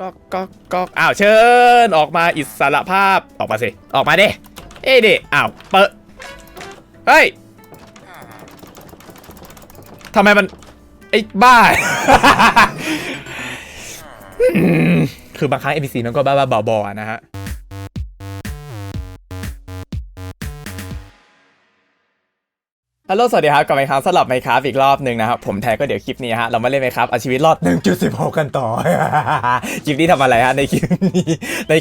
ก็ก็ก็อ้าวเชิญออกมาอิสระภาพออกมาสิออกมาดิเอ้ยดิอ้าวเปิดเฮ้ยทำไมมันไอ้บ้า คือบางครั้ง NPC มันก็บ้าๆบอๆนะฮะ ฮัลโหลสวัสดีครับกลับมาครั้งสำหรับไมครับอีกรอบหนึ่งนะครับ ผมแทนก็เดี๋ยวคลิปนี้ฮะ เรามาเล่นไมค์ครับเอาชีวิตรอด 1.16 กันต่อ คลิปนี้ทำอะไรฮะ ในคลิปนี้ใน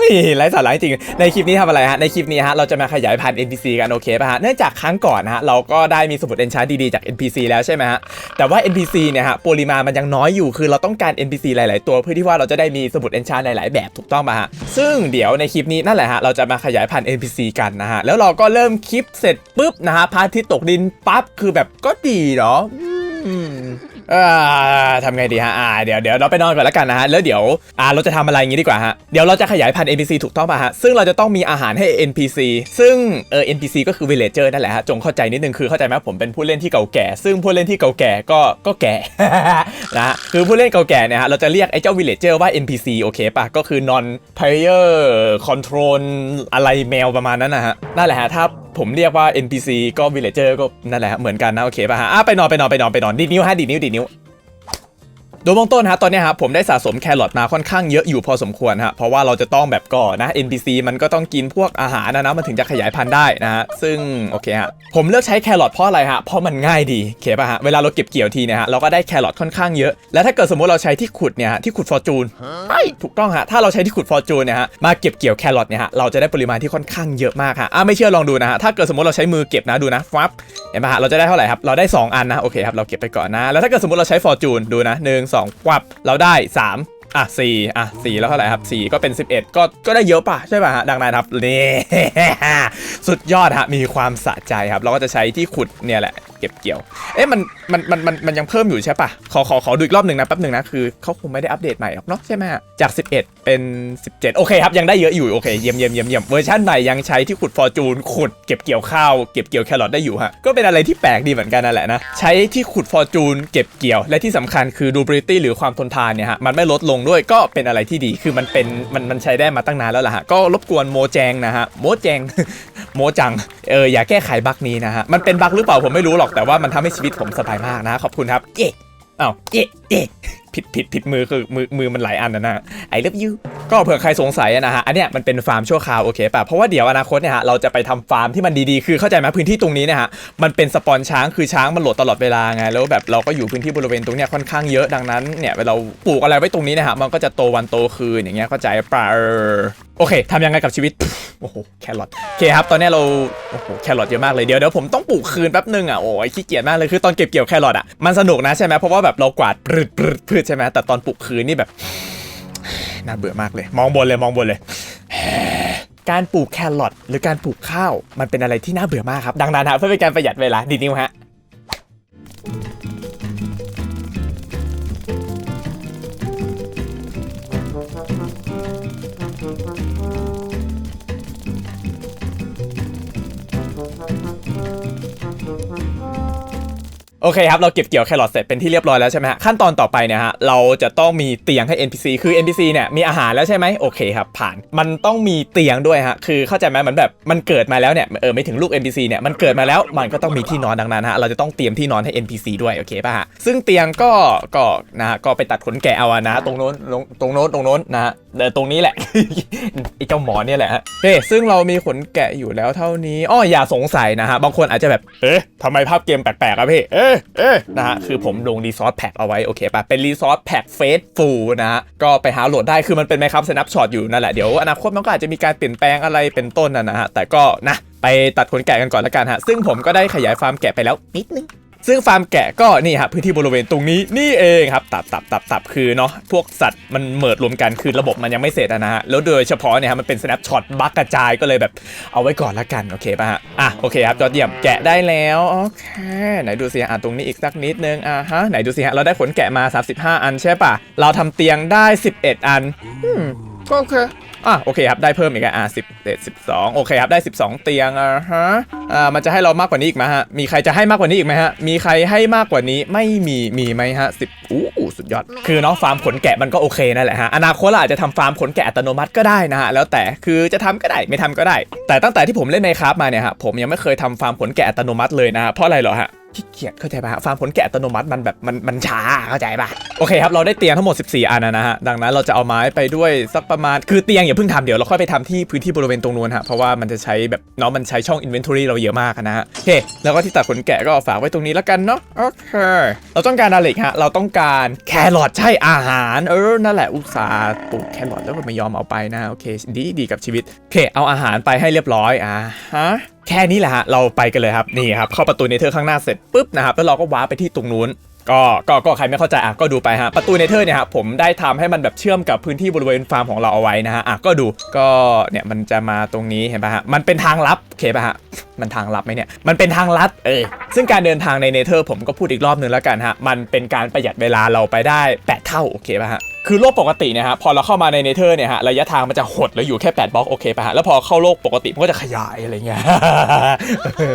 นี่ไร้สาระจริงๆในคลิปนี้ทำอะไรฮะ ในคลิปนี้ฮะ เราจะมาขยายพันธุ์ NPC กันโอเคป่ะฮะ เนื่องจากครั้งก่อนนะฮะ เราก็ได้มีสมุดเอนชาร์ดีๆจาก NPC แล้วใช่ไหมฮะ แต่ว่า NPC เนี่ยฮะ ปริมาณมันยังน้อยอยู่ คือเราต้องการ NPC หลาย ๆ ตัวเพื่อที่ว่าเราจะได้มีสมุดเอนชาร์หลาย ๆ แบบถูกต้องป่ะฮะ ซึ่งเดี๋ยวในคลิปนี้นั่นแหละฮะ เราจะมาขยายพันธุ์ NPC กันนะฮะ แล้วเราก็เริ่มคลิปเสร็จปุ๊บนะฮะพระอาทิตย์ตกดินปั๊บ คือแบบก็ดีเนาะ อืมอ่าทำไงดีฮะอ่าเดี๋ยวเดี๋ยวเราไปนอนก่อนแล้วกันนะฮะแล้วเดี๋ยวอ่าเราจะทำอะไรอย่างงี้ดีกว่าฮะเดี๋ยวเราจะขยายพันธุ์ NPC ถูกต้องป่ะฮะซึ่งเราจะต้องมีอาหารให้ NPC ซึ่งเออ NPC ก็คือ Villager นั่นแหละฮะจงเข้าใจนิดนึงคือเข้าใจไหมผมเป็นผู้เล่นที่เก่าแก่ ซึ่งผู้เล่นที่เก่าแก่ก็ก็แก่นะฮะคือผู้เล่นเก่าแก่เนี่ยฮะเราจะเรียกไอ้เจ้า Villager ว่า NPC โอเคป่ะก็คือ non player control อะไรแมวประมาณนั้นนะฮะนั่นแหละฮะถ้าผมเรียกว่า NPC ก็ Villager ก็นั่นแหละฮะเหมือนกันนะโอเคป่ะฮะอะไปนอนไปนอนไปนอนไปนอนดีดนิ้วฮะดีดนิ้วดีดนิ้ว โดยเบื้องต้นฮะตอนนี้ยครับผมได้สะสมแครอทมาค่อนข้างเยอะอยู่พอสมควรฮะเพราะว่าเราจะต้องแบบก่อนนะ NPC มันก็ต้องกินพวกอาหารนะนะมันถึงจะขยายพันธุ์ได้นะฮะซึ่งโอเคฮะผมเลือกใช้แครอทเพราะอะไรฮะเพราะมันง่ายดีเคป่ะฮะเวลาเราเก็บเกี่ยวทีเนี่ยฮะเราก็ได้แครอทค่อนข้างเยอะแล้วถ้าเกิดสมมติเราใช้ที่ขุดเนี่ยฮะที่ขุดฟอร์จูนใช่ถูกต้องฮะถ้าเราใช้ที่ขุดฟอร์จูนเนี่ยฮะมาเก็บเกี่ยวแครอทเนี่ยฮะเราจะได้ปริมาณที่ค่อนข้างเยอะมากฮะอะไม่เชื่อลองดูนะฮะถ้าเกิดสมมติเราใช้มือเก็บนะดูนะฟับเห็นไหมฮะเราจะได้เท่าไหร่ครับเราได้ 2 อันนะโอเคครับเราเก็บไปก่อนนะแล้วถ้าเกิดสมมติเราใช้ฟอร์จูนดูนะหสองควับเราได้ 3อะสี่อะสี่แล้วเท่าไหร่ครับสี่ก็เป็น 11 ก็ก็ได้เยอะป่ะใช่ป่ะฮะดังนั้นครับนี่สุดยอดฮะมีความสะใจครับ เราก็จะใช้ที่ขุดเนี่ยแหละ เก็บเกี่ยว เอ๊ะมันมันมันมันมันยังเพิ่มอยู่ใช่ปะขอขอขอดูอีกรอบหนึ่งนะแป๊บหนึ่งนะคือเขาคงไม่ได้อัปเดตใหม่หรอกเนาะใช่ไหมจาก 11 เป็น 17 โอเคครับยังได้เยอะอยู่โอเคเยี่ยมเยี่ยมเยี่ยมเยี่ยมเวอร์ชันใหม่ยังใช้ที่ขุดฟอร์จูนขุดเก็บเกี่ยวข้าวเก็บเกี่ยวแครอทได้อยู่ฮะก็เป็นอะไรที่แปลกดีเหมือนกันนั่นแหละนะใช้ที่ขุดฟอร์จูนเก็บเกี่ยว และที่สำคัญคือดูบริตี้หรือความทนทานเนี่ยฮะมันไม่ลดลงด้วยก็เป็นอะไรที่ดีคือมันเป็นมันมันใช้ได้มาตั้งนานแล้วล่ะฮะก็รบกวนโมแจงนะฮะโมแจงโมจังเอออย่าแก้ไขบั๊กนี้นะฮะมันเป็นบั๊กหรือเปล่าผมไม่รู้หรอกแต่ว่ามันทำให้ชีวิตผมสบายมากนะ ขอบคุณครับเอ๊ะอ้าวเอ๊ะเอ๊ะผิดผิดผิดมือคือมือมือมันหลายอันนะนะ I love you ก็เผื่อใครสงสัยนะฮะอันเนี้ยมันเป็นฟาร์มชั่วคราวโอเคป่ะเพราะว่าเดี๋ยวอนาคตเนี่ยฮะเราจะไปทำฟาร์มที่มันดีๆ คือเข้าใจไหมพื้นที่ตรงนี้เนี่ยฮะมันเป็นสปอนช้างคือช้างมันโหลดตลอดเวลาไงแล้วแบบเราก็อยู่พื้นที่บริเวณตรงเนี้ยค่อนข้างเยอะดังนั้นเนี่ยเวลาเราปลูกอะไรไว้ตรงนี้นะฮะมันก็จะโตวันโตคืนอย่างเงี้ยเข้าใจป่ะโอเคทำยังไงกับชีวิต โอ้โห แครอทโอเคครับ ตอนนี้เรา โอ้โห แครอทเยอะมากเลย เดี๋ยวเดี๋ยวผมต้องปลูกคืนแป๊บนึงอะ โอ้ยขี้เกียจมากเลย คือตอนเก็บเกี่ยวแครอทอะ มันสนุกนะใช่ไหมเพราะว่าแบบเรากวาดปรืดปรืดพืชใช่ไหมแต่ตอนปลูกคืนนี่แบบ น่าเบื่อมากเลย มองบนเลย มองบนเลย การปลูกแครอทหรือการปลูกข้าว มันเป็นอะไรที่น่าเบื่อมากครับ ดังนั้นครับเพื่อเป็นการประหยัดเวลาดีดนิ้วฮะ โอเคครับ เราเก็บเกี่ยวแครอทเสร็จเป็นที่เรียบร้อยแล้วใช่ไหมฮะขั้นตอนต่อไปเนี่ยฮะเราจะต้องมีเตียงให้ NPC คือ NPC เนี่ยมีอาหารแล้วใช่ไหมโอเคครับผ่านมันต้องมีเตียงด้วยฮะคือเข้าใจไหมมือนแบบมันเกิดมาแล้วเนี่ยเออไม่ถึงลูก NPC เนี่ยมันเกิดมาแล้วมันก็ต้องมีที่นอนดังนั้นฮะเราจะต้องเตรียมที่นอนให้ NPC ด้วยโอเคป่ะฮะซึ่งเตียงก็ก็นะฮะก็ไปตัดขนแกะเอาอะนะตรงโน้นตรงโน้นตรงโน้นนะฮะเดี๋ยวตรงนี้แหละไอ้เจ้าหมอเนี่ยแหละฮะเฮ้ซึ่งเรามีขนแกะอยู่แล้วเท่านี้อ้ออย่าสงสัยนะฮะบางคนอาจจะแบบเอ๊ะทำไมภาพเกมแปลกๆอะพี่เอ๊ะเอ๊ะนะฮะคือผมลงรีซอสแพ็กเอาไว้โอเคป่ะเป็นรีซอสแพ็กเฟสฟูนะฮะก็ไปหาโหลดได้คือมันเป็นไมครับสแนปช็อตอยู่นั่นแหละเดี๋ยวอนาคตมันก็อาจจะมีการเปลี่ยนแปลงอะไรเป็นต้นนะนะฮะแต่ก็นะไปตัดขนแกะกันก่อนละกันฮะซึ่งผมก็ได้ขยายฟาร์มแกะไปแล้วนิดนึง ซึ่งฟาร์มแกะก็นี่ฮะพื้นที่บริเวณตรงนี้นี่เองครับตับตับตับตับคือเนาะพวกสัตว์มันเหมิดรวมกันคือระบบมันยังไม่เสร็จนะฮะแล้วโดยเฉพาะเนี่ยฮะมันเป็น snapshot บักกระจายก็เลยแบบเอาไว้ก่อนละกันโอเคป่ะฮะอะโอเคครับยอดเยี่ยมแกะได้แล้วโอเคไหนดูสิอะตรงนี้อีกสักนิดนึงอะฮะไหนดูสิฮะเราได้ขนแกะมา 35 อันใช่ป่ะเราทำเตียงได้ 11 อันอืม ก็โอเคอะโอเคครับได้เพิ่มอีกอะอะสิบเอ็ดสิบสองโอเคครับได้12เตียงอะฮะอ่ามันจะให้เรามากกว่านี้อีกไหมฮะมีใครจะให้มากกว่านี้อีกไหมฮะมีใครให้มากกว่านี้ไม่มีมีไหมฮะสิบอู้สุดยอด คือเนาะฟาร์มขนแกะมันก็โอเคนั่นแหละฮะอนาคตเราอาจจะทำฟาร์มขนแกะอัตโนมัติก็ได้นะฮะแล้วแต่คือจะทำก็ได้ไม่ทำก็ได้ แต่ตั้งแต่ที่ผมเล่นในคราฟมาเนี่ยฮะผมยังไม่เคยทำฟาร์มขนแกะอัตโนมัติเลยนะฮะเพราะอะไรเหรอฮะ ขี้เกียจเข้าใจป่ะฟาร์มขนแกะอัตโนมัติมันแบบมันมันช้าเข้าใจป่ะโอเคครับเราได้เตียงทั้งหมด 14 อันนะฮะดังนั้นเราจะเอาไม้ไปด้วยสักประมาณคือเตียงอย่าเพิ่งทำเดี๋ยวเราค่อยไปทำที่พื้นที่บริเวณตรงนู้นฮะเพราะว่ามันจะใช้แบบเนาะมันใช้ช่อง inventory เราเยอะมากนะฮะโอเคแล้วก็ที่ตัดขนแกะก็ฝากไว้ตรงนี้แล้วกันเนาะโอเคเราต้องการอะไรฮะเราต้องการแครอทใช่อาหารเออนั่นแหละอุตสาห์ปลูกแครอทแล้วก็ไม่ยอมเอาไปนะโอเคดีดีกับชีวิตโอเคเอาอาหารไปให้เรียบร้อยอ่าฮะ แค่นี้แหละฮะเราไปกันเลยครับนี่ครับเข้าประตูเนเธอร์ข้างหน้าเสร็จปุ๊บนะครับแล้วเราก็ว้าไปที่ตรงนู้นก็ก็ก็ใครไม่เข้าใจอะก็ดูไปฮะประตูเนเธอร์เนี่ยฮะผมได้ทำให้มันแบบเชื่อมกับพื้นที่บริเวณฟาร์มของเราเอาไว้นะฮะอะก็ดูก็เนี่ยมันจะมาตรงนี้เห็นป่ะฮะมันเป็นทางลับโอเคป่ะฮะมันทางลับไหมเนี่ยมันเป็นทางลัดเออซึ่งการเดินทางในเนเธอร์ผมก็พูดอีกรอบนึงแล้วกันฮะมันเป็นการประหยัดเวลาเราไปได้8 เท่าโอเคป่ะฮะคือโลกปกติเนี่ยฮะพอเราเข้ามาในเนเธอร์เนี่ยฮะระยะทางมันจะหดแล้วอยู่แค่ 8บล็อกโอเคป่ะฮะแล้วพอเข้าโลกปกติมันก็จะขยายอะไรเงี้ย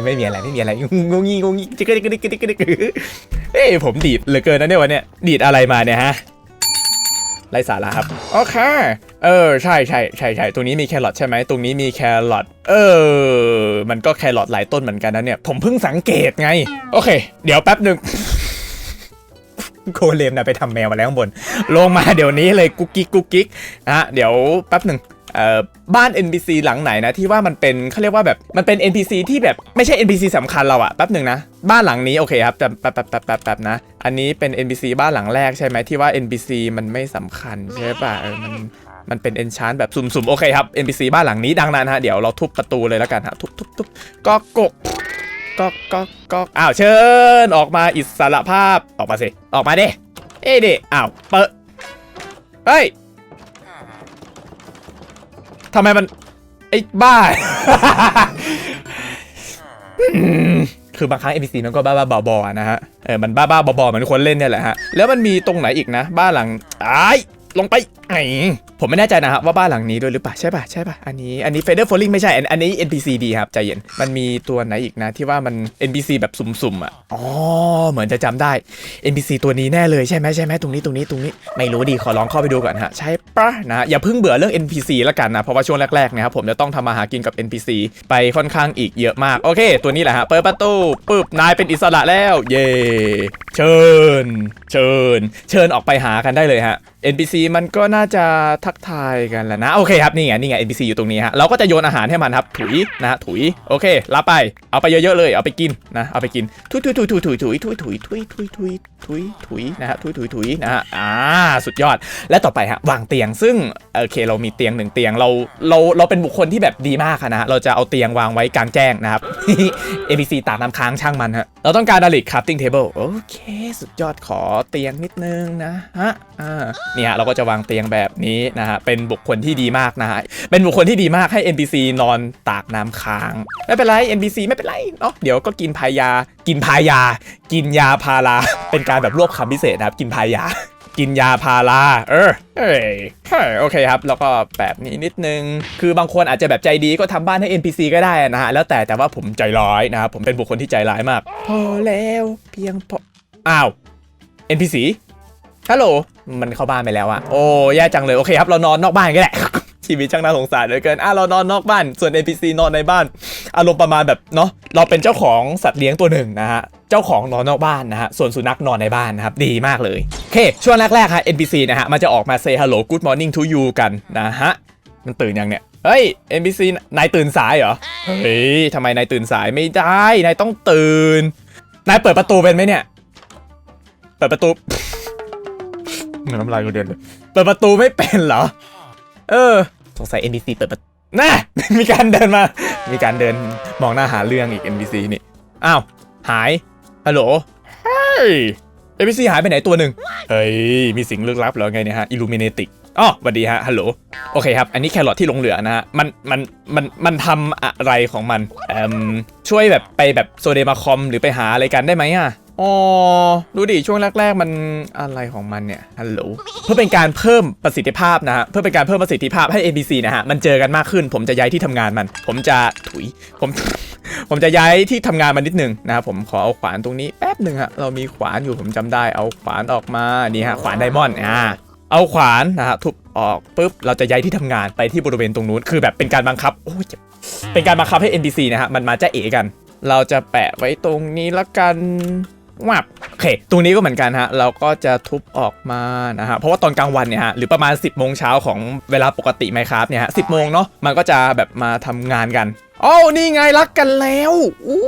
ไม่มีอะไรไม่มีอะไรงงงี้งงงี้จิกกดิกกดิกกดิกกดิกเอ้ยผมดีดเหลือเกินนะเนี่ยวันเนี้ยดีดอะไรมาเนี่ยฮะไรสาระครับโอเคเออใช่ใช่ใช่ใช่ตรงนี้มีแครอทใช่ไหมตรงนี้มีแครอทเออ มันก็แครอทหลายต้นเหมือนกันนะเนี่ยผมเพิ่งสังเกตไง โอเค เดี๋ยวแป๊บหนึ่ง โคเลมนะไปทำแมวมาแล้วข้างบน ลงมาเดี๋ยวนี้เลยกุ๊กกิ๊กกุ๊กกิ๊กนะฮะเดี๋ยวแป๊บหนึ่งบ้าน NPC หลังไหนนะที่ว่ามันเป็นเขาเรียกว่าแบบมันเป็น NPC ที่แบบไม่ใช่ NPC สำคัญเราอะแป๊บหนึ่งนะ บ้านหลังนี้โอเคครับแต่แป๊บแป๊บแป๊บแป๊บแป๊บนะ อันนี้เป็น NPC บ้านหลังแรกใช่ไหมที่ว่า NPC มันไม่สำคัญใช่ป่ะเออมันมันเป็น enchant แบบสุ่มๆโอเคครับ NPC บ้านหลังนี้ดังนั้นฮะเดี๋ยวเราทุบประตูเลยแล้วกันฮะทุบทุบทุบก็กก ก็ก็ก็อ้าวเชิญออกมาอิสระภาพออกมาสิออกมาเด้เอ้ยดิอ้าวเปิดเฮ้ยทำไมมันไอ้บ้า คือบางครั้ง NPC มันก็บ้าบ้าๆบอๆนะฮะ เออ มันบ้าบ้าๆบอๆเหมือนคนเล่นเนี่ยแหละฮะ แล้วมันมีตรงไหนอีกนะ บ้านหลังอ้ายลงไปไงผมไม่แน่ใจนะครับว่าบ้านหลังนี้ด้วยหรือเปล่าใช่ป่ะใช่ป่ะอันนี้อันนี้ Feather Falling ไม่ใช่อันอันนี้ NPC ดีครับใจเย็น มันมีตัวไหนอีกนะที่ว่ามัน NPC แบบสุ่มๆอะอ๋อเหมือนจะจำได้ NPC ตัวนี้แน่เลยใช่ไหมใช่ไหมตรงนี้ตรงนี้ตรงนี้ไม่รู้ดีขอลองเข้าไปดูก่อนฮะใช่ปะนะอย่าเพิ่งเบื่อเรื่อง NPC แล้วกันนะเพราะว่าช่วงแรกๆนะครับผมจะต้องทำมาหากินกับ NPC ไปค่อนข้างอีกเยอะมากโอเค ตัวนี้แหละฮะเปิดประตูปึ๊บนายเป็นอิสระแล้วเย่เชิญ เชิญ เชิญออกไปหากันได้เลยฮะ NPC มันก็น่า่าจะทักทายกันแหละนะโอเคครับนี่ไงนี่ไง NPC อยู่ตรงนี้ฮะเราก็จะโยนอาหารให้มันครับถุยนะฮะถุยโอเครับไปเอาไปเยอะๆเลยเอาไปกินนะเอาไปกินถุยถุยถุยถุยถุยถุยถุยถุยถุยถุยถุยถุยถุยนะฮะถุยถุยถุยนะฮะอ่าสุดยอด และต่อไปฮะวางเตียงซึ่งโอเคเรามีเตียงหนึ่งเตียงเราเราเราเป็นบุคคลที่แบบดีมากนะฮะเราจะเอาเตียงวางไว้กลางแจ้งนะครับ NPC ตากน้ำค้างช่างมันฮะเราต้องการดาริกคัพติ้งเทเบิลโอเค สุดยอดขอเตียงนิดนึงนะฮะอ่าเนี่ยเราก็จะวางเตียงแบบนี้นะฮะ เป็นบุคคลที่ดีมากนะฮะ เป็นบุคคลที่ดีมากให้ NPC นอนตากน้ำค้าง ไม่เป็นไร NPC ไม่เป็นไรเนาะเดี๋ยวก็กินพายา กินพายา กินยาพารา เป็นการแบบรวบคำพิเศษนะครับ กินพายา กินยาพารา เออเฮ้ยเฮ้ยโอเคครับ แล้วก็แบบนี้นิดนึง คือบางคนอาจจะแบบใจดีก็ทำบ้านให้ NPC ก็ได้นะฮะ แล้วแต่แต่ว่าผมใจร้ายนะครับ ผมเป็นบุคคลที่ใจร้ายมาก พอแล้วเพียงพอ อ้าว NPC ฮัลโหล มันเข้าบ้านไปแล้วอะโอ้แย่จังเลยโอเคครับเรานอนนอกบ้านก็ได้ชีวิตช่างน่าสงสารเหลือเกินอะเรานอนนอกบ้าน ส่วน NPC นอนในบ้าน อารมณ์ประมาณแบบเนาะเราเป็นเจ้าของสัตว์เลี้ยงตัวหนึ่งนะฮะเจ้าของนอนนอกบ้านนะฮะส่วนสุนัขนอนในบ้านนะครับดีมากเลยโอเคช่วงแรกๆฮะ NPC นะฮะมันจะออกมา say hello good morning to you กันนะฮะมันตื่นยังเนี่ยเฮ้ย NPC นายตื่นสายเหรอเฮ้ยทำไมนายตื่นสายไม่ได้นายต้องตื่นนายเปิดประตูเป็นไหมเนี่ย เปิดประตู น้ำลายกูเด่นเลยเปิดประตูไม่เป็นเหรอ เออ สงสัย NPC เปิดประตูน่ะ มีการเดินมา มีการเดินมองหน้าหาเรื่องอีก NPC นี่ อ้าว หาย ฮัลโหล เฮ้ย NPC หายไปไหนตัวหนึ่ง เฮ้ย มีสิ่งลึกลับเหรอไงเนี่ยฮะ Illuminatic อ๋อสวัสดีฮะ ฮัลโหล โอเคครับ อันนี้แครอทที่หลงเหลือนะฮะ มัน มัน มัน มันทำอะไรของมัน เอ่มช่วยแบบไปแบบโซเดมาคอมหรือไปหาอะไรกันได้ไหมอะ อ๋อ ดูดิ ช่วงแรก ๆ มันอะไรของมันเนี่ย ฮัลโหล เพื่อเป็นการเพิ่มประสิทธิภาพนะฮะ เพื่อเป็นการเพิ่มประสิทธิภาพให้ NPC นะฮะ มันเจอกันมากขึ้น ผมจะย้ายที่ทำงานมัน ผมจะถุย ผม ผมจะย้ายที่ทำงานมันนิดนึงนะครับผมขอเอาขวานตรงนี้แป๊บหนึ่งฮะ เรามีขวานอยู่ผมจำได้ เอาขวานออกมา นี่ฮะ ขวานไดมอนด์ อ่า เอาขวานนะฮะทุบออกปุ๊บ เราจะย้ายที่ทำงานไปที่บริเวณตรงนู้น คือแบบเป็นการบังคับ โอ้ยเจ็บเป็นการบังคับให้ NPC นะฮะ มันมาจะเอกัน เราจะแปะไว้ตรงนี้ละกัน วับโอเค ตรงนี้ก็เหมือนกันฮะ เราก็จะทุบออกมานะฮะ เพราะว่าตอนกลางวันเนี่ยฮะ หรือประมาณ 10โมงเช้าของเวลาปกติไหมครับเนี่ยฮะสิบโมงเนาะ มันก็จะแบบมาทำงานกันโอ้านี่ไงรักกันแล้วอู้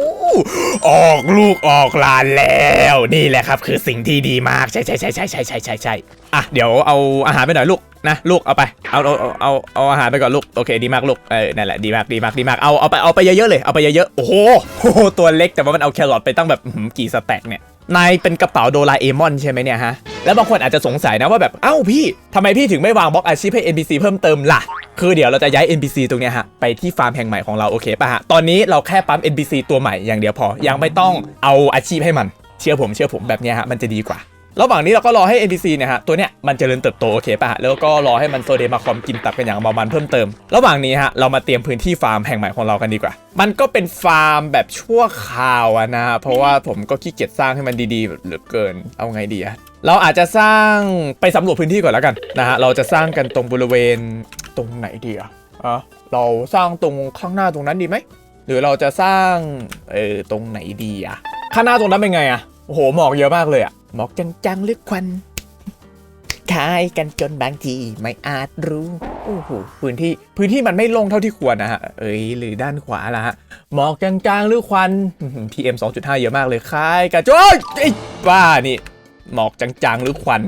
ออกลูกออกหลานแล้ว นี่แหละครับ คือสิ่งที่ดีมาก ใช่ใช่ใช่ใช่ใช่ใช่ใช่ใช่อะ เดี๋ยวเอาอาหารไปหน่อยลูก นะลูกเอาไปเอาเอาเอาเอาเอาอาหารไปก่อนลูกโอเคดีมากลูกเออนั่นแหละดีมากดีมากดีมากเอาเอาไปเอาไปเยอะๆเลยเอาไปเยอะๆโอ้โหโอ้โหตัวเล็กแต่ว่ามันเอาแครอทไปตั้งแบบหือกี่สแต็กเนี่ยนายเป็นกระเป๋าโดราเอมอนใช่ไหมเนี่ยฮะ แล้วบางคนอาจจะสงสัยนะว่าแบบ เอ้าพี่ทำไมพี่ถึงไม่วางบล็อกอาชีพให้ NPC เพิ่มเติมล่ะ คือเดี๋ยวเราจะย้าย NPC ตรงเนี้ยฮะ ไปที่ฟาร์มแห่งใหม่ของเราโอเคป่ะฮะ ตอนนี้เราแค่ปั๊ม NPC ตัวใหม่อย่างเดียวพอ ยังไม่ต้องเอาอาชีพให้มัน เชื่อผมเชื่อผมแบบเนี้ยฮะ มันจะดีกว่า ระหว่างนี้เราก็รอให้ NPC เนี่ยฮะตัวเนี้ยมันเจริญเติบโตโอเคป่ะแล้วก็รอให้มันโซเดมาคอมกินตับกันอย่างเมามันเพิ่มเติม ระหว่างนี้ฮะเรามาเตรียมพื้นที่ฟาร์มแห่งใหม่ของเรากันดีกว่า มันก็เป็นฟาร์มแบบชั่วคราวอะนะฮะเพราะว่าผมก็ขี้เกียจสร้างให้มันดีๆแบบเหลือเกินเอาไงดีอะเราอาจจะสร้างไปสำรวจพื้นที่ก่อนแล้วกันนะฮะเราจะสร้างกันตรงบริเวณตรงไหนดีอะอะเราสร้างตรงข้างหน้าตรงนั้นดีไหมหรือเราจะสร้างเออตรงไหนดีอะข้างหน้าตรงนั้นเป็นไงอะโอ้โหหมอกเยอะมากเลยอะ หมอกจังๆหรือควันคลายกันจนบางทีไม่อาจรู้ โอ้โหพื้นที่พื้นที่มันไม่โลงเท่าที่ควรนะฮะ เอ้ยหรือด้านขวาละฮะ หมอกจางๆหรือควันอื้อหือ PM 2.5 เยอะมากเลยคลายกันโอ้ยไอ้บ้านี่ หมอกจางๆหรือควัน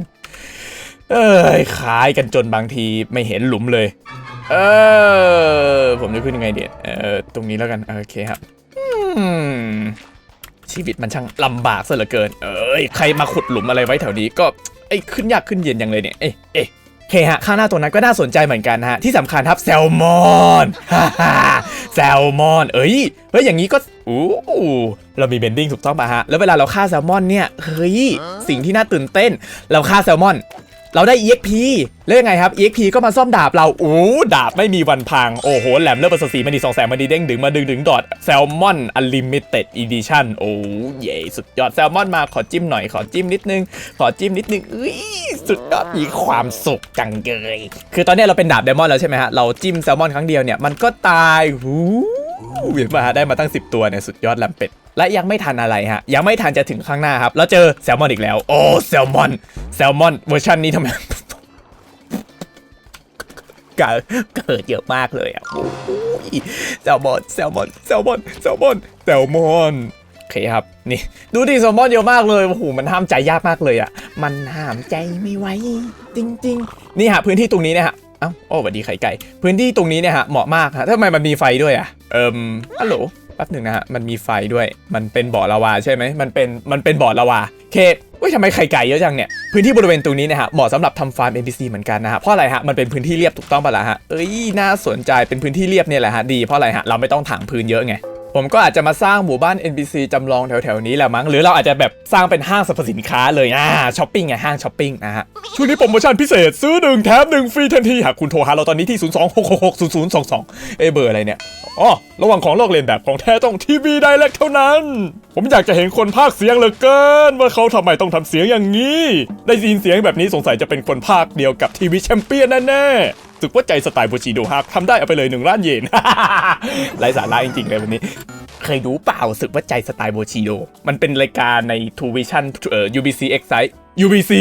เอ้ยคลายกันจนบางทีไม่เห็นหลุมเลย เออ ผมจะขึ้นยังไงเดียเออตรงนี้แล้วกัน โอเคครับ อืม ชีวิตมันช่างลำบากซะเหลือเกิน เอ้ย ใครมาขุดหลุมอะไรไว้แถวนี้ก็ไอ้ยขึ้นยากขึ้นเย็นอย่างเลยเนี่ย เอ๊ะเอ๊ะเคฮะข้างหน้าตัวนั้นก็น่าสนใจเหมือนกันนะฮะ ที่สำคัญครับแซลมอนฮ่าฮ่าแซลมอน เอ้ย เฮ้ย อย่างนี้ก็อู้เรามีเบนดิ้งถูกต้องป่ะฮะ แล้วเวลาเราฆ่าแซลมอนเนี่ย เฮ้ย สิ่งที่น่าตื่นเต้น เราฆ่าแซลมอน เราได้ EXP แล้วยังไงครับ EXP ก็มาซ่อมดาบเราโอ้ดาบไม่มีวันพัง โอ้โห แหลมเลือดประสสีมันดีสองแสนมันดีเด้งดึงมาดึงดึงดอดแซลมอนอลิมิเต็ดอีดิชั่นโอ้เย่สุดยอดแซลมอนมาขอจิ้มหน่อยขอจิ้มนิดนึง ขอจิ้มนิดนึงเอ้ยสุดยอดมีความสุขจังเลยคือตอนนี้เราเป็นดาบไดมอนด์แล้วใช่ไหมฮะเราจิ้มแซลมอนครั้งเดียวเนี่ยมันก็ตายหูเห็นมาฮะได้มาตั้ง 10 ตัวเนี่ยสุดยอดแลมเป็ด และยังไม่ทันอะไรฮะ ยังไม่ทันจะถึงข้างหน้าครับ แล้วเจอแซลมอนอีกแล้ว โอ้แซลมอนแซลมอนเวอร์ชันนี้ทำไมเกิดเกิดเยอะมากเลยอะแซลมอนแซลมอนแซลมอนแซลมอนแซลมอนโอเคครับนี่ ดูดิแซลมอนเยอะมากเลยโอ้โหมันห้ามใจยากมากเลยอะ มันห้ามใจไม่ไหวจริง ๆ นี่ฮะพื้นที่ตรงนี้เนี่ยฮะอ้าวโอ้สวัสดีไข่ไก่ พื้นที่ตรงนี้เนี่ยฮะเหมาะมากฮะทำไมมันมีไฟด้วยอะเอิมฮัลโหล ป๊บหนึ่งนะฮะ มันมีไฟด้วย มันเป็นบ่อละวาใช่ไหม มันเป็น มันเป็นบ่อละวาเคเว้ยทำไมไข่ไก่เยอะจังเนี่ย พื้นที่บริเวณตรงนี้นะฮะ เหมาะสำหรับทำฟาร์ม NPC เหมือนกันนะฮะ เพราะอะไรฮะ มันเป็นพื้นที่เรียบถูกต้องปะล่ะฮะ เอ้ย น่าสนใจ เป็นพื้นที่เรียบเนี่ยแหละฮะ ดี เพราะอะไรฮะ เราไม่ต้องถางพื้นเยอะไง ผมก็อาจจะมาสร้างหมู่บ้าน NPC จำลองแถวๆนี้แหละมั้ง หรือเราอาจจะแบบสร้างเป็นห้างสรรพสินค้าเลยอ่าช้อปปิ้งไงห้างช้อปปิ้งนะฮะ ช่วงนี้โปรโมชั่นพิเศษ ซื้อ1แถม1ฟรีทันที หากคุณโทรหาเราตอนนี้ที่ 0 2 6 6 6 0 0 2 2 เอเบอร์อะไรเนี่ยอ๋อระหว่างของลอกเลียนแบบของแท้ต้องทีวีไดเรกเท่านั้น ผมอยากจะเห็นคนพากย์เสียงเหลือเกิน ว่าเขาทำไมต้องทำเสียงอย่างนี้ ได้ยินเสียงแบบนี้สงสัยจะเป็นคนพากย์เดียวกับทีวีแชมเปี้ยนแน่ๆ สึกว่าใจสไตล์โบชิโดฮักทำได้เอาไปเลยหนึ่งล้านเยนไร้สาระจริงๆเลยวันนี้ เคยดูเปล่าสึกว่าใจสไตล์โบชิโด มันเป็นรายการใน t ูวิชั่นเอ่อ UBC Excite UBC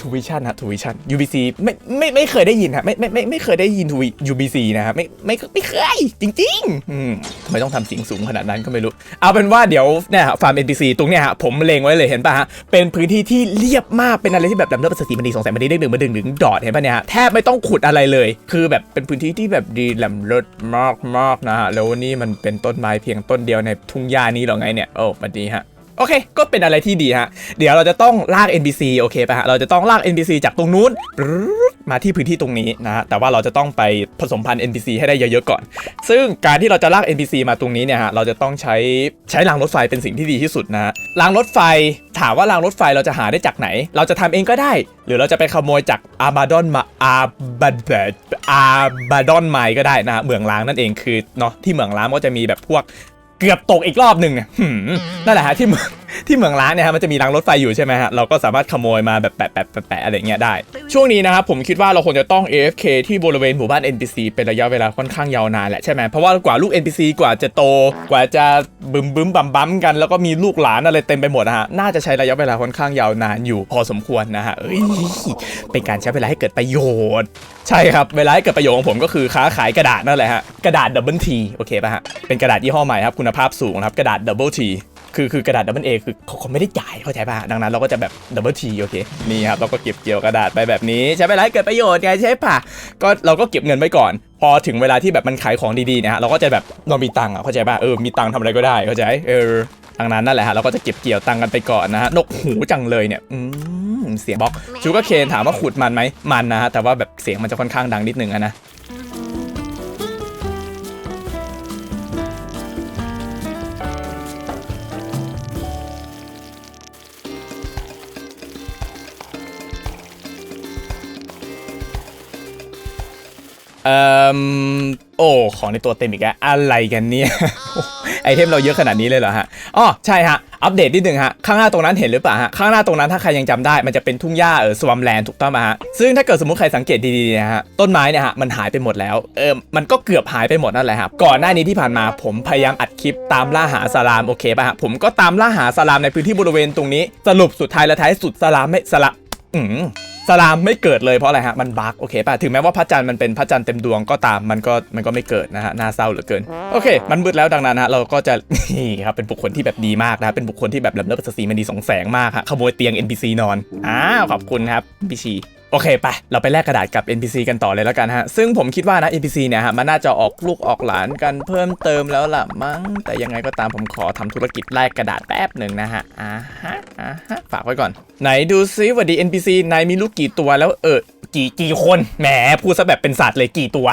ทูวิชั่นฮะทูวิชั่น UBC ไม่ไม่ไม่เคยได้ยินฮะไม่ไม่ไม่ไม่เคยได้ยินทู UBC นะฮะไม่ไม่ไม่เคย จริงๆอืมทำไมต้องทำเสียงสูงขนาดนั้นก็ไม่รู้ เอาเป็นว่าเดี๋ยวเนี่ยฟาร์ม NPC ตรงเนี้ยฮะผมเลงไว้เลยเห็นป่ะฮะ เป็นพื้นที่ที่เรียบมากเป็นอะไรที่แบบดำเนินประสิทธิมันดีสองแสนมันดีได้หนึ่งมาดึงดึงดอดเห็นป่ะเนี่ยฮะแทบไม่ต้องขุดอะไรเลย คือแบบเป็นพื้นที่ที่แบบดีแหลมเลิศมากมากนะฮะแล้วนี่มันเป็นต้นไม้เพียงต้นเดียวในทุ่งหญ้านี้หรอไงเนี่ยโอ้มาดีฮะ โอเค ก็เป็นอะไรที่ดีฮะ เดี๋ยวเราจะต้องลาก NPC โอเคป่ะฮะ เราจะต้องลาก NPC จากตรงนู้นมาที่พื้นที่ตรงนี้นะฮะ แต่ว่าเราจะต้องไปผสมพันธุ์ NPC ให้ได้เยอะๆก่อน ซึ่งการที่เราจะลาก NPC มาตรงนี้เนี่ยฮะ เราจะต้องใช้ใช้รางรถไฟเป็นสิ่งที่ดีที่สุดนะฮะ รางรถไฟถามว่ารางรถไฟเราจะหาได้จากไหน เราจะทำเองก็ได้ หรือเราจะไปขโมยจากอาบาดอนมาอาบาดอาบาดอนไมก็ได้นะ เมืองล้างนั่นเองคือเนาะที่เมืองล้างก็จะมีแบบพวก เกือบตกอีกรอบหนึ่งเนี่ยนั่นแหละฮะที่มึง ที่เมืองล้างเนี่ยฮะมันจะมีรางรถไฟอยู่ใช่ไหมฮะเราก็สามารถขโมยมาแบบแปะแปะแปะแปะอะไรเงี้ยได้ ช่วงนี้นะครับผมคิดว่าเราควรจะต้อง AFK ที่บริเวณหมู่บ้าน NPC เป็นระยะเวลาค่อนข้างยาวนานแหละใช่ไหมเพราะว่ากว่าลูก NPC กว่าจะโต กว่าจะบึมบึมบัมบัมกัน แล้วก็มีลูกหลานอะไรเต็มไปหมดนะฮะน่าจะใช้ระยะเวลาค่อนข้างยาวนานอยู่พอสมควรนะฮะเอ้ยเป็นการใช้เวลาให้เกิดประโยชน์ ใช่ครับเวลาให้เกิดประโยชน์ของผมก็คือค้าขายกระดาษนั่นแหละฮะกระดาษดับเบิลทีโอเคป่ะฮะเป็นกระดาษยี่ห้อใหม่ครับคุณภาพสูงนะครับกระดาษดับเบิลที คือคือกระดาษดับเบิลเอคือเขาไม่ได้จ่ายเข้าใจป่ะดังนั้นเราก็จะแบบดับเบิลทีโอเคนี่ครับเราก็เก็บเกี่ยวกระดาษไปแบบนี้ใช้เวลาให้เกิดประโยชน์ไงใช่ป่ะก็เราก็เก็บเงินไว้ก่อน พอถึงเวลาที่แบบมันขายของดีๆนะฮะเราก็จะแบบเรามีตังค์อะเข้าใจป่ะเออมีตังค์ทำอะไรก็ได้เข้าใจเออดังนั้นนั่นแหละฮะเราก็จะเก็บเกี่ยวตังค์กันไปก่อนนะฮะนกหูจังเลยเนี่ยอืมเสียงบล็อกชูก็เคนถามว่าขุดมันไหมมันนะฮะแต่ว่าแบบเสียงมันจะค่อนข้างดังนิดนึงนะ เอ่อโอ้ของในตัวเต็มอีกแล้วอะไรกันเนี่ยไอเทมเราเยอะขนาดนี้เลยเหรอฮะอ๋อใช่ฮะอัปเดตนิดนึงฮะข้างหน้าตรงนั้นเห็นหรือเปล่าฮะข้างหน้าตรงนั้นถ้าใครยังจำได้มันจะเป็นทุ่งหญ้าเออสวัมแลนด์ถูกต้องไหมฮะซึ่งถ้าเกิดสมมติใครสังเกตดีๆนะฮะต้นไม้เนี่ยฮะมันหายไปหมดแล้วเออมันก็เกือบหายไปหมดนั่นแหละครับก่อนหน้านี้ที่ผ่านมาผมพยายามอัดคลิปตามล่าหาสลามโอเคป่ะฮะผมก็ตามล่าหาสลามในพื้นที่บริเวณตรงนี้สรุปสุดท้ายและท้ายสุดสลามไม่สละอืม สลามไม่เกิดเลยเพราะอะไรฮะ มันบั๊กโอเคป่ะ ถึงแม้ว่าพระจันทร์มันเป็นพระจันทร์เต็มดวงก็ตามมันก็มันก็ไม่เกิดนะฮะ น่าเศร้าเหลือเกิน โอเค มันมืดแล้วดังนั้นฮะ เราก็จะ นี่ครับ เป็นบุคคลที่แบบดีมากนะ เป็นบุคคลที่แบบลำเลิศประสีมันดีสองแสงมากฮะ ขโมยเตียง NPC นอน อ้าว ขอบคุณครับพี่ชี โอเคไป เราไปแลกกระดาษกับ NPC กันต่อเลยแล้วกันฮะ ซึ่งผมคิดว่านะ NPC เนี่ยฮะ มันน่าจะออกลูกออกหลานกันเพิ่มเติมแล้วล่ะมั้ง แต่ยังไงก็ตามผมขอทำธุรกิจแลกกระดาษแป๊บหนึ่งนะฮะ อ่าฮะ อ่าฮะ ฝากไว้ก่อน ไหนดูซิว่าดี NPC นายมีลูกกี่ตัวแล้วเออ กี่กี่คน แหม พูดซะแบบเป็นสัตว์เลยกี่ตัว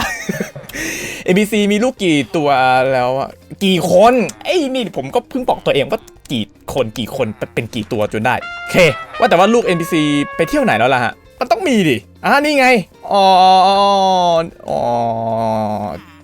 NPC มีลูกกี่ตัวแล้วกี่คนไอ้นี่ผมก็เพิ่งบอกตัวเองว่ากี่คนกี่คนเป็นกี่ตัวจนได้โอเค ว่าแต่ว่าลูก NPC ไปเที่ยวไหนแล้วล่ะฮะ มันต้องมีดิ อ่านี่ไง อ๋อ อ๋อ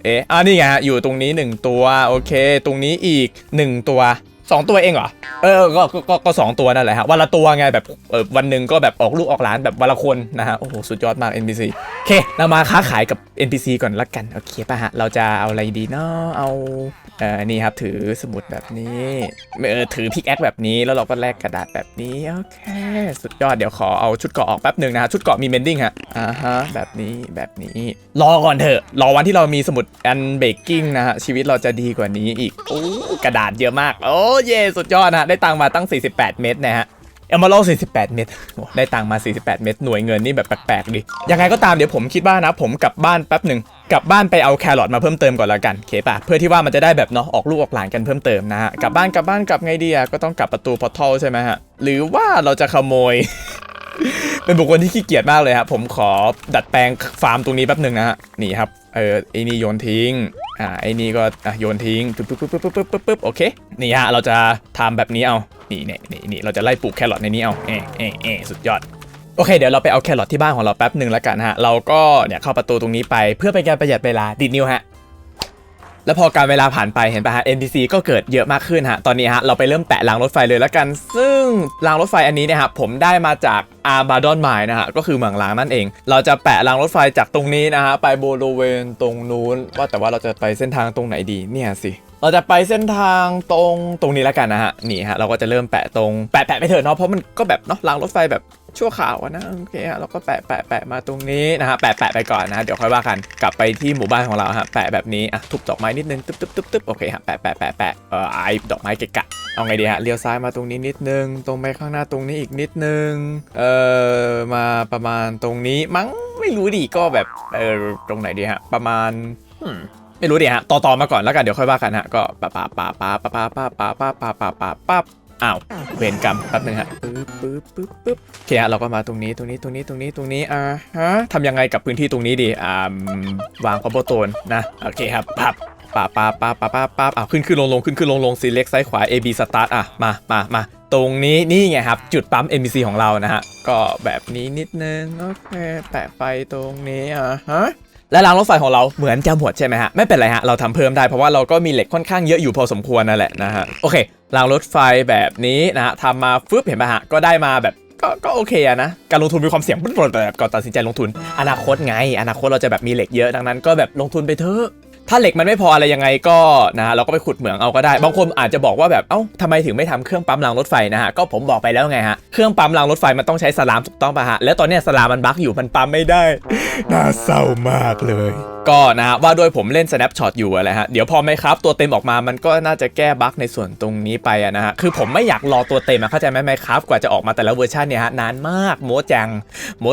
เอ๊ะอ่านี่ไงฮะอยู่ตรงนี้ 1 ตัว โอเค ตรงนี้อีก 1 ตัว 2ตัวเองเหรอ เออ ก็ ก็ก็สองตัวนั่นแหละฮะ วันละตัวไงแบบ เออวันหนึ่งก็แบบออกลูกออกหลานแบบวันละคนนะฮะ โอ้โห สุดยอดมาก NPC โอเค เรามาค้าขายกับ NPC ก่อนละกัน โอเคป่ะฮะ เราจะเอาอะไรดีเนาะเอา เออนี่ครับ ถือสมุดแบบนี้ เออ ถือพิกแอคแบบนี้ แล้วเราก็แลกกระดาษแบบนี้ โอเค สุดยอด เดี๋ยวขอเอาชุดเกราะออกแป๊บหนึ่งนะฮะ ชุดเกราะมีเมนดิ้งฮะ อ่าฮะ แบบนี้ แบบนี้ รอก่อนเถอะ รอวันที่เรามีสมุดอันเบกกิ้งนะฮะ ชีวิตเราจะดีกว่านี้อีกโอ้กระดาษเยอะมาก โอ้เย่สุดยอดนะได้ตังมาตั้ง 48 เม็ดนะฮะเอมเมอรัล48 เม็ดได้ตังมา 48 เม็ดหน่วยเงินนี่แบบแปลกๆดิยังไงก็ตามเดี๋ยวผมคิดว่านะ ผมกลับบ้านแป๊บหนึ่งกลับบ้านไปเอาแครอทมาเพิ่มเติมก่อนละกันเคป่ะเพื่อที่ว่ามันจะได้แบบเนาะออกลูกออกหลานกันเพิ่มเติมนะฮะกลับบ้านกลับบ้านกลับไงดีอะก็ต้องกลับประตูพอทัลใช่ไหมฮะหรือว่าเราจะขโมย เป็นบุคคลที่ขี้เกียจมากเลยครับผมขอดัดแปลงฟาร์มตรงนี้แป๊บหนึ่งนะฮะนี่ครับ เออไอ้นี่โยนทิ้งอ่าไอ้นี่ก็โยนทิ้งปึ๊บปึ๊บปึ๊บปึ๊บปึ๊บปึ๊บปึ๊บโอเคนี่ฮะเราจะทำแบบนี้เอานี่นี่นี่นี่เราจะไล่ปลูกแครอทในนี้เอาเอเอเอสุดยอดโอเคเดี๋ยวเราไปเอาแครอทที่บ้านของเราแป๊บหนึ่งแล้วกันฮะเราก็เนี่ยเข้าประตูตรงนี้ไปเพื่อเป็นการประหยัดเวลาดิดนิ้วฮะ แล้วพอการเวลาผ่านไปเห็นปะฮะ NPC ก็เกิดเยอะมากขึ้นฮะ ตอนนี้ฮะเราไปเริ่มแปะรางรถไฟเลยแล้วกัน ซึ่งรางรถไฟอันนี้เนี่ยฮะผมได้มาจากอาบาดอนไมนะฮะก็คือเหมืองล้างนั่นเอง เราจะแปะรางรถไฟจากตรงนี้นะฮะไปบริเวณตรงนู้น ว่าแต่ว่าเราจะไปเส้นทางตรงไหนดีเนี่ยสิเราจะไปเส้นทางตรงตรงนี้แล้วกันนะฮะนี่ฮะเราก็จะเริ่มแปะตรงแปะแปะไปเถอะเนาะเพราะมันก็แบบเนาะรางรถไฟแบบ ชั่วข่าวอะนะโอเคฮะเราก็แปะแปะแปะมาตรงนี้นะฮะแปะแปะไปก่อนนะเดี๋ยวค่อยว่ากันกลับไปที่หมู่บ้านของเราฮะแปะแบบนี้อะทุบดอกไม้นิดนึงตึ๊บตึ๊บตึ๊บตึ๊บโอเคฮะแปะแปะแปะแปะเออไอดอกไม้เกะกะเอาไงดีฮะเลี้ยวซ้ายมาตรงนี้นิดนึง ตรงไปข้างหน้าตรงนี้อีกนิดนึงเออมาประมาณตรงนี้มั้งไม่รู้ดิก็แบบเออตรงไหนดีฮะประมาณไม่รู้ดิฮะต่อต่อมาก่อนแล้วกันเดี๋ยวค่อยว่ากันฮะก็ปะปะปะปะปะปะปะปะปะปะปะปะปะ อ้าวเวรกรรมแป๊บนึงฮะปึ๊บปึ๊บปึ๊บปึ๊บโอเคฮะเราก็มาตรงนี้ตรงนี้ตรงนี้ตรงนี้ตรงนี้อ่าฮะทำยังไงกับพื้นที่ตรงนี้ดีอ่าวางคอมโบโตนนะโอเคครับปับปาปาปาปาปาปาอ้าวขึ้นขึ้นลงลงขึ้นขึ้นลงลง select ซ้ายขวา A B start อะมามามาตรงนี้นี่ไงครับ จุดปั๊ม NPC ของเรานะฮะ ก็แบบนี้นิดนึง โอเค แปะไฟตรงนี้อะฮะ และรางรถไฟของเราเหมือนจะหมดใช่ไหมฮะ ไม่เป็นไรฮะ เราทำเพิ่มได้เพราะว่าเราก็มีเหล็กค่อนข้างเยอะอยู่พอสมควรนั่นแหละนะฮะ โอเค รางรถไฟแบบนี้นะฮะทำมาฟึบเห็นไหมฮะ ก็ได้มาแบบก็ก็โอเคอะนะ การลงทุนมีความเสี่ยงปุ๊บแบบก่อนตัดสินใจลงทุน อนาคตไง อนาคตเราจะแบบมีเหล็กเยอะดังนั้นก็แบบลงทุนไปเถอะ ถ้าเหล็กมันไม่พออะไรยังไงก็นะฮะเราก็ไปขุดเหมืองเอาก็ได้ บางคนอาจจะบอกว่าแบบเอ้าทำไมถึงไม่ทำเครื่องปั๊มรางรถไฟนะฮะก็ผมบอกไปแล้วไงฮะเครื่องปั๊มรางรถไฟมันต้องใช้สลามถูกต้องป่ะฮะแล้วตอนเนี้ยสลามมันบั๊กอยู่มันปั๊มไม่ได้น่าเศร้ามากเลย ก็นะฮะว่าด้วยผมเล่น snapshot อยู่อะไรฮะเดี๋ยวพอไหมครับตัวเต็มออกมามันก็น่าจะแก้บั๊กในส่วนตรงนี้ไปอะนะฮะคือผมไม่อยากรอตัวเต็มอะเข้าใจไหมไหมครับกว่าจะออกมาแต่ละเวอร์ชันเนี่ยฮะนานมากโมจังโม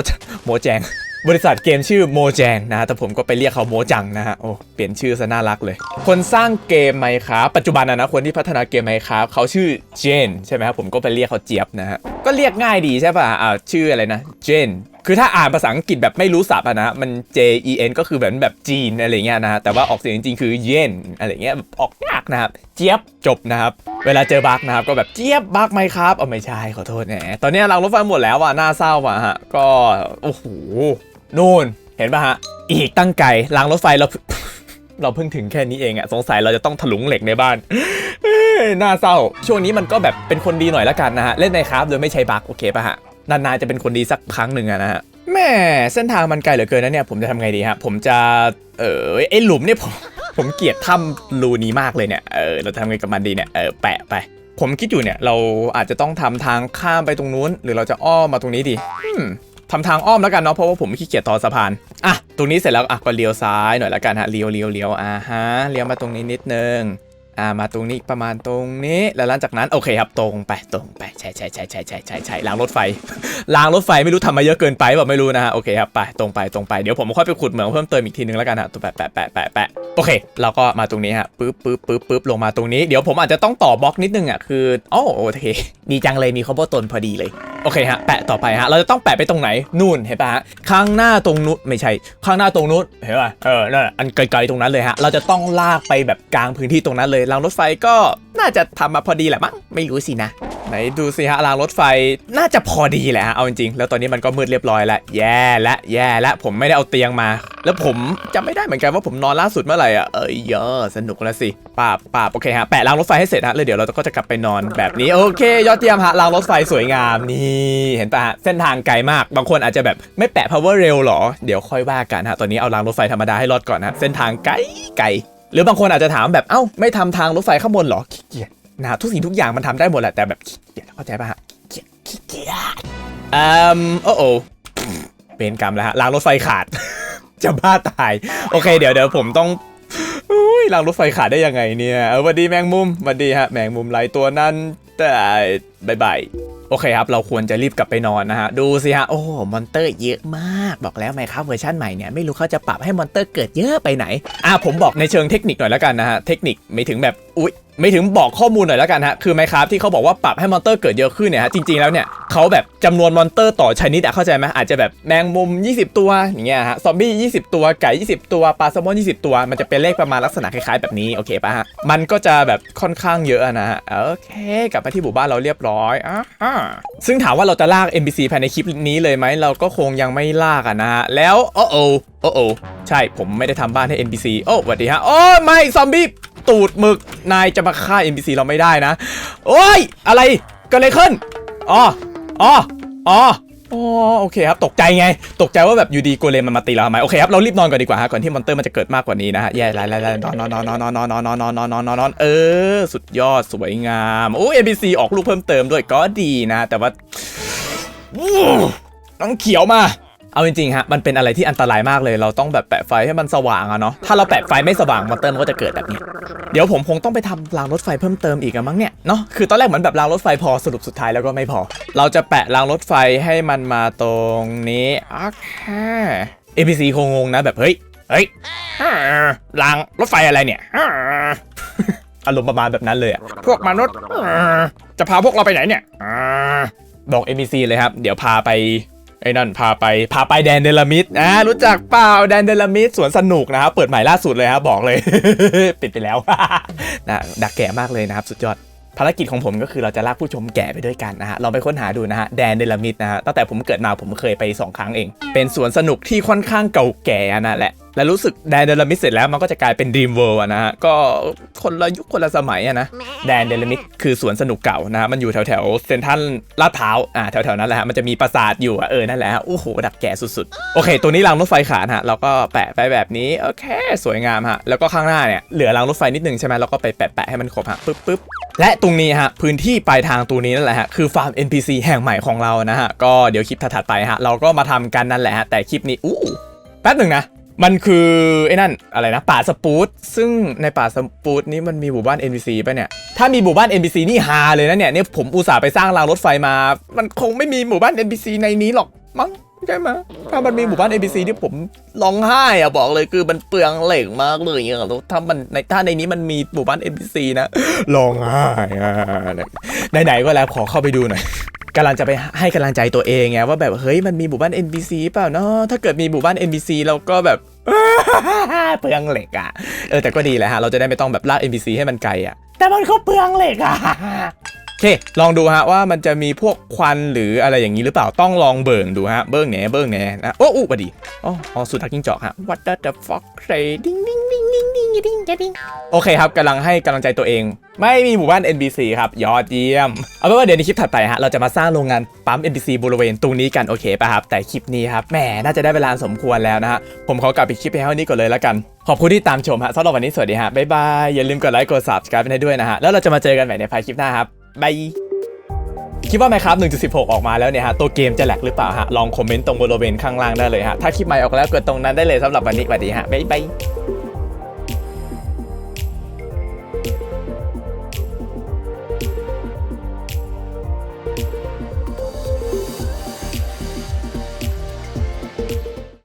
โมแจง บริษัทเกมชื่อโมแจงนะฮะแต่ผมก็ไปเรียกเขาโมจังนะฮะโอ้เปลี่ยนชื่อซะน่ารักเลย คนสร้างเกมไมครับปัจจุบันนะนะคนที่พัฒนาเกมไมครับเขาชื่อเจนใช่ไหมครับผมก็ไปเรียกเขาเจี๊ยบนะฮะก็เรียกง่ายดีใช่ป่ะอ่าชื่ออะไรนะเจนคือถ้าอ่านภาษาอังกฤษแบบไม่รู้ศัพท์อะนะมัน J E N ก็คือแบบแบบจีนอะไรเงี้ยนะฮะแต่ว่าออกเสียงจริงๆคือเยนอะไรเงี้ยออกยากนะครับเจี๊ยบจบนะครับเวลาเจอบักนะครับก็แบบเจี๊ยบบักไหมครับเอาไม่ใช่ขอโทษแหมตอนนี้เรารถไฟหมดแล้วอะน่าเศร้าอะฮะก็โอ้โห นู่น เห็นป่ะฮะ อีกตั้งไกลรางรถไฟเราเราเพิ่งถึงแค่นี้เองอะสงสัยเราจะต้องถลุงเหล็กในบ้านน่าเศร้า ช่วงนี้มันก็แบบเป็นคนดีหน่อยละกันนะฮะ เล่นในคราฟโดยไม่ใช้บั๊กโอเคป่ะฮะ นานๆจะเป็นคนดีสักครั้งหนึ่งอะนะฮะแม่เส้นทางมันไกลเหลือเกินนะเนี่ยผมจะทำไงดีฮะ ผมจะ เออไอหลุมเนี่ยผมผมเกลียดถ้ำรูนี้มากเลยเนี่ย เออเราทำไงกับมันดีเนี่ย เออแปะไป ผมคิดอยู่เนี่ยเราอาจจะต้องทำทางข้ามไปตรงนู้น หรือเราจะอ้อมมาตรงนี้ดีอืม ทำทางอ้อมแล้วกันเนาะเพราะว่าผมขี้เกียจต่อสะพานอะตรงนี้เสร็จแล้วอะก็เลี้ยวซ้ายหน่อยละกันฮะเลี้ยวเลี้ยวเลี้ยวอ่าฮะเลี้ยวมาตรงนี้นิดนึง อ่ามาตรงนี้ประมาณตรงนี้แล้วหลังจากนั้นโอเคครับตรงไปตรงไปใช่ใช่ใช่ใช่ใช่ใช่ใช่รางรถไฟรางรถไฟไม่รู้ทำมาเยอะเกินไปแบบไม่รู้นะฮะโอเคครับไปตรงไปตรงไปเดี๋ยวผมค่อยไปขุดเหมืองเพิ่มเติมอีกทีนึงแล้วกันฮะตัวแปะแปะแปะแปะแปะโอเค เราก็มาตรงนี้ฮะปึ๊บปึ๊บปึ๊บปึ๊บลงมาตรงนี้เดี๋ยวผมอาจจะต้องต่อบล็อกนิดนึงอะคืออ๋อโอเคดีจังเลยมีคอมโบตนพอดีเลยโอเคฮะแปะต่อไปฮะเราจะต้องแปะไปตรงไหนนู่นเห็นปะฮะข้างหน้าตรงนู้นไม่ใช่ ข้างหน้าตรงนู้นเห็นปะเออนั่นอันไกลๆตรงนั้นเลยฮะเราจะต้องลากไปแบบกลางพื้นที่ตรงนั้นเลยรางรถไฟก็น่าจะทำมาพอดีแหละมั้งไม่รู้สินะ ไหนดูสิฮะรางรถไฟน่าจะพอดีแหละฮะเอาจริงๆแล้วตอนนี้มันก็มืดเรียบร้อยแล้วแย่และแย่และผมไม่ได้เอาเตียงมา แล้วผมจำไม่ได้เหมือนกันว่าผมนอนล่าสุดเมื่อไหร่อะเอ้ยเยอะสนุกแล้วสิป่าป่าโอเคฮะแปะรางรถไฟให้เสร็จฮะแล้วเดี๋ยวเราก็จะกลับไปนอนแบบนี้โอเค ยอดเยี่ยมฮะรางรถไฟสวยงามนี่เห็นปะฮะเส้นทางไกลมากบางคนอาจจะแบบไม่แปะ power rail หรอเดี๋ยวค่อยว่ากันฮะตอนนี้เอารางรถไฟธรรมดาให้รอดก่อนฮะเส้นทางไกลไกล หรือบางคนอาจจะถามแบบเอ้าไม่ทำทางรถไฟข้างบนเหรอขี้เกียจนะทุกสิ่งทุกอย่างมันทำได้หมดแหละแต่แบบขี้เกียจเข้าใจปะฮะขี้เกียจขี้เกียจอืมโอ้โอเป็นกรรมแล้วฮะรางรถไฟขาด จะบ้าตาย โอเค เดี๋ยวเดี๋ยวผมต้องอุ้ยรางรถไฟขาดได้ยังไงเนี่ยเออสวัสดีแมงมุมสวัสดีฮะแมงมุมหลายตัวนั้นแต่บายบาย อเคครับ เราควรจะรีบกลับไปนอนนะฮะ ดูสิฮะ โอ้มอนเตอร์เยอะมาก บอกแล้วไหมครับเวอร์ชันใหม่เนี่ย ไม่รู้เขาจะปรับให้มอนเตอร์เกิดเยอะไปไหน อะผมบอกในเชิงเทคนิคหน่อยแล้วกันนะฮะ เทคนิคไม่ถึงแบบอุ๊ยไม่ถึงบอกข้อมูลหน่อยแล้วกันฮะ คือไมครับที่เขาบอกว่าปรับให้มอนเตอร์เกิดเยอะขึ้นเนี่ยฮะ จริง ๆ แล้วเนี่ยเขาแบบจำนวนมอนเตอร์ต่อชนิดอะเข้าใจไหมอาจจะแบบแมงมุม 20 ตัวอย่างเงี้ยฮะ ซอมบี้ 20 ตัว ไก่ 20 ตัวปลาแซลมอน 20 ตัว มันจะเป็นเลขประมาณลักษณะคล้ายๆ แบบนี้โอเคปะฮะ มันก็จะแบบค่อนข้างเยอะนะฮะ โอเค กลับมาที่หมู่บ้านเราเรียบร้อยอ่าซึ่งถามว่าเราจะลาก NPC ภายในคลิปนี้เลยไหม เราก็คงยังไม่ลากอะนะฮะ แล้วโอ้โอ้โอ้โอใช่ผมไม่ได้ทำบ้านให้ NPC โอ้สวัสดีฮะ โอ้ไม่ซอมบี้ตูดหมึกนายจะมาฆ่า NPC เราไม่ได้นะ โอ้ย อะไรเกิดอะไรขึ้นอ๋ออ๋ออ๋อ อ๋อโอเคครับ ตกใจไง ตกใจว่าแบบอยู่ดีโกเลมมันมาตีเราทำไม โอเคครับ เรารีบนอนก่อนดีกว่าฮะ ก่อนที่มอนเตอร์มันจะเกิดมากกว่านี้นะฮะ แย่ไล่ไล่ไล่นอนนอนนอนนอนนอนนอนนอนนอนนอนนอนนอนนอนเออ สุดยอดสวยงาม โอ้เอพีซีออกลูกเพิ่มเติมด้วยก็ดีนะ แต่ว่าต้องเขียวมา เอาจริงๆฮะมันเป็นอะไรที่อันตรายมากเลย เราต้องแบบแปะไฟให้มันสว่างอะเนาะถ้าเราแปะไฟไม่สว่างมอเตอร์มันก็จะเกิดแบบนี้ เดี๋ยวผมคงต้องไปทำรางรถไฟเพิ่มเติมอีกอะมั้งเนี่ยเนาะคือตอนแรกเหมือนแบบรางรถไฟพอสรุปสุดท้ายแล้วก็ไม่พอ เราจะแปะรางรถไฟให้มันมาตรงนี้โอเค APC คงงงนะแบบเฮ้ยเฮ้ยรางรถไฟอะไรเนี่ยอารมณ์ประมาณแบบนั้นเลยอะพวกมนุษย์จะพาพวกเราไปไหนเนี่ยอ่าบอก NPC เลยครับ เดี๋ยวพาไป ไอ้นั่นพาไปพาไปแดนเดลามิดอ่ารู้จักเปล่าแดนเดลามิดสวนสนุกนะครับ เปิดใหม่ล่าสุดเลยครับบอกเลย ปิดไปแล้วนะดักแก่มากเลยนะครับ สุดยอดภารกิจของผมก็คือเราจะลากผู้ชมแก่ไปด้วยกันนะฮะลองไปค้นหาดูนะฮะแดนเดลามิดนะฮะตั้งแต่ผมเกิดมาผมเคยไป 2 ครั้งเอง เป็นสวนสนุกที่ค่อนข้างเก่าแก่นะแหละ และรู้สึกแดนเดลามิดเสร็จแล้วมันก็จะกลายเป็นดีมเวิลด์นะฮะก็คนละยุคคนละสมัยอะนะแดนเดลามิดคือสวนสนุกเก่านะฮะมันอยู่แถวแถวๆเซนทรัลลาดพร้าวอ่าแถวแถวๆนั้นแหละฮะมันจะมีปราสาทอยู่อะเออนั่นแหละฮะโอ้โหดักแก่สุดๆ โอเค ตัวนี้รางรถไฟขานฮะเราก็แปะไปแบบนี้โอเค สวยงามฮะแล้วก็ข้างหน้าเนี่ยเหลือรางรถไฟนิดนึงใช่ไหมเราก็ไปแปะแปะๆให้มันครบฮะปึ๊บปึ๊บและตรงนี้ฮะพื้นที่ปลายทางตัวนี้นั่นแหละฮะคือฟาร์ม NPC แห่งใหม่ของเรานะฮะก็เดี๋ยวคลิปถัดๆไปฮะเราก็มาทำกันนั่นแหละฮะแต่คลิปนี้อู้แป๊บหนึ่งนะ มันคือไอ้นั่นอะไรนะป่าสปูตซึ่งในป่าสปูตนี้มันมีหมู่บ้าน NPC ป่ะเนี่ย ถ้ามีหมู่บ้าน NPC นี่ฮาเลยนะเนี่ยเนี่ยผมอุตส่าห์ไปสร้างรางรถไฟมา มันคงไม่มีหมู่บ้าน NPC ในนี้หรอกมั้ง ใช่ไหมถ้ามันมีหมู่บ้าน NPC ที่ผมร้องไห้อะบอกเลยคือมันเปลืองเหล็กมากเลยอะแล้วถ้ามันในถ้าในนี้มันมีหมู่บ้าน NPC นะร้องไห้อะไหนๆก็แล้วขอเข้าไปดูหน่อยกำลังจะไปให้กำลังใจตัวเองไงว่าแบบเฮ้ยมันมีหมู่บ้าน NPC เปล่าเนาะถ้าเกิดมีหมู่บ้าน NPC เราก็แบบเปลืองเหล็กอะเออแต่ก็ดีแหละฮะเราจะได้ไม่ต้องแบบลาก NPC ให้มันไกลอะแต่มันก็เปลืองเหล็กอะ อเค ลองดูฮะว่ามันจะมีพวกควันหรืออะไรอย่างนี้หรือเปล่าต้องลองเบิ่งดูฮะ เบิ่งแหนเบิ่งแหนนะโอ้อู้พอดีอ๋ออ๋อสุดทักกิ้งจอกฮะ What the fuck say ดิ้งดิงดิงดิงดิงดิงดิงโอเคครับกำลังให้กำลังใจตัวเอง ไม่มีหมู่บ้าน NPC ครับ ยอดเยี่ยม เอาเป็นว่าเดี๋ยวในคลิปถัดไปฮะ เราจะมาสร้างโรงงานปั๊ม NPC บริเวณตรงนี้กัน โอเคป่ะครับ แต่คลิปนี้ครับแหมน่าจะได้เวลาสมควรแล้วนะฮะผมขอกลับไปคลิปไปเท่านี้ก่อนเลยแล้วกันขอบคุณที่ตามชมฮะสำหรับวันนี้สวัสดีฮะบ๊ายบายอย่าลืมกดไลค์กด subscribe ให้ด้วยนะฮะแล้วเราจะมาเจอกันใหม่ในไฟล์คลิปหน้าครับ บายคิดว่าไหมครับ 1.16 ออกมาแล้วเนี่ยฮะ ตัวเกมจะแหลกหรือเปล่าฮะ ลองคอมเมนต์ตรงบริเวณข้างล่างได้เลยฮะ ถ้าคลิปใหม่ออกแล้วกดตรงนั้นได้เลยสำหรับวันนี้สวัสดีฮะ บ๊ายบาย